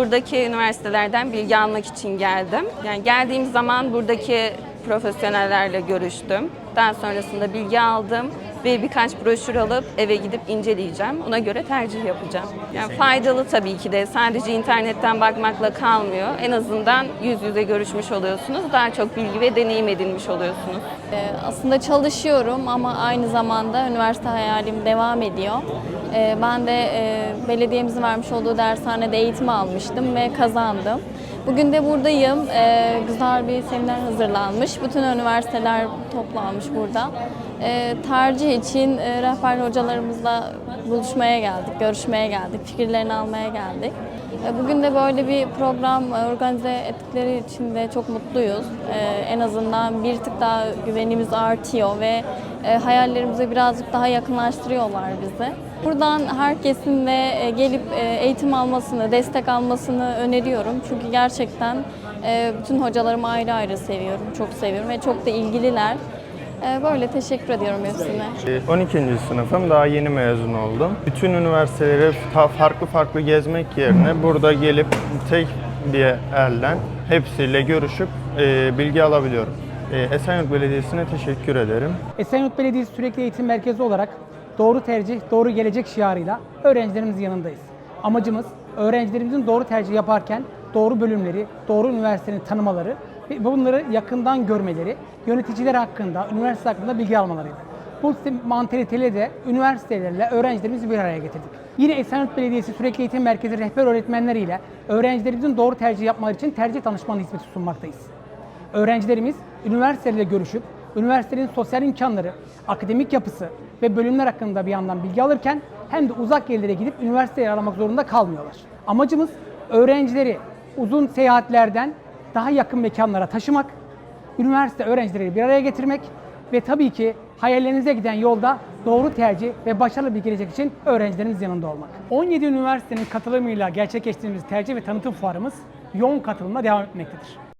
Buradaki üniversitelerden bilgi almak için geldim. Yani geldiğim zaman buradaki profesyonellerle görüştüm. Daha sonrasında bilgi aldım ve birkaç broşür alıp eve gidip inceleyeceğim. Ona göre tercih yapacağım. Yani faydalı tabii ki de sadece internetten bakmakla kalmıyor. En azından yüz yüze görüşmüş oluyorsunuz. Daha çok bilgi ve deneyim edinmiş oluyorsunuz. Ee, Aslında çalışıyorum ama aynı zamanda üniversite hayalim devam ediyor. Ee, Ben de e, belediyemizin vermiş olduğu dershanede eğitim almıştım ve kazandım. Bugün de buradayım. Ee, Güzel bir seminer hazırlanmış. Bütün üniversiteler toplanmış burada. Ee, Tercih için e, rehber hocalarımızla buluşmaya geldik, görüşmeye geldik, fikirlerini almaya geldik. E, Bugün de böyle bir program e, organize ettikleri için de çok mutluyuz. E, En azından bir tık daha güvenimiz artıyor ve e, hayallerimize birazcık daha yakınlaştırıyorlar bizi. Buradan herkesin de e, gelip e, eğitim almasını, destek almasını öneriyorum. Çünkü gerçekten bütün hocalarımı ayrı ayrı seviyorum, çok seviyorum ve çok da ilgililer. Böyle teşekkür ediyorum hepsine. Ee, 12. sınıfım daha yeni mezun oldum. Bütün üniversiteleri farklı farklı gezmek yerine burada gelip tek bir elden hepsiyle görüşüp bilgi alabiliyorum. E, Esenyurt Belediyesi'ne teşekkür ederim. Esenyurt Belediyesi Sürekli Eğitim Merkezi olarak doğru tercih, doğru gelecek şiarıyla öğrencilerimizin yanındayız. Amacımız öğrencilerimizin doğru tercih yaparken doğru bölümleri, doğru üniversitenin tanımaları ve bunları yakından görmeleri, yöneticiler hakkında, üniversite hakkında bilgi almalarıydı. Bu mantaliteli de üniversitelerle öğrencilerimizi bir araya getirdik. Yine Esenyurt Belediyesi Sürekli Eğitim Merkezi rehber öğretmenleriyle öğrencilerimizin doğru tercih yapmaları için tercih danışmanlığı hizmeti sunmaktayız. Öğrencilerimiz üniversiteyle görüşüp üniversitenin sosyal imkanları, akademik yapısı ve bölümler hakkında bir yandan bilgi alırken hem de uzak yerlere gidip üniversiteyi aramak zorunda kalmıyorlar. Amacımız öğrencileri uzun seyahatlerden daha yakın mekanlara taşımak, üniversite öğrencileri bir araya getirmek ve tabii ki hayallerinize giden yolda doğru tercih ve başarılı bir gelecek için öğrencileriniz yanında olmak. 17 üniversitenin katılımıyla gerçekleştirdiğimiz tercih ve tanıtım fuarımız yoğun katılımla devam etmektedir.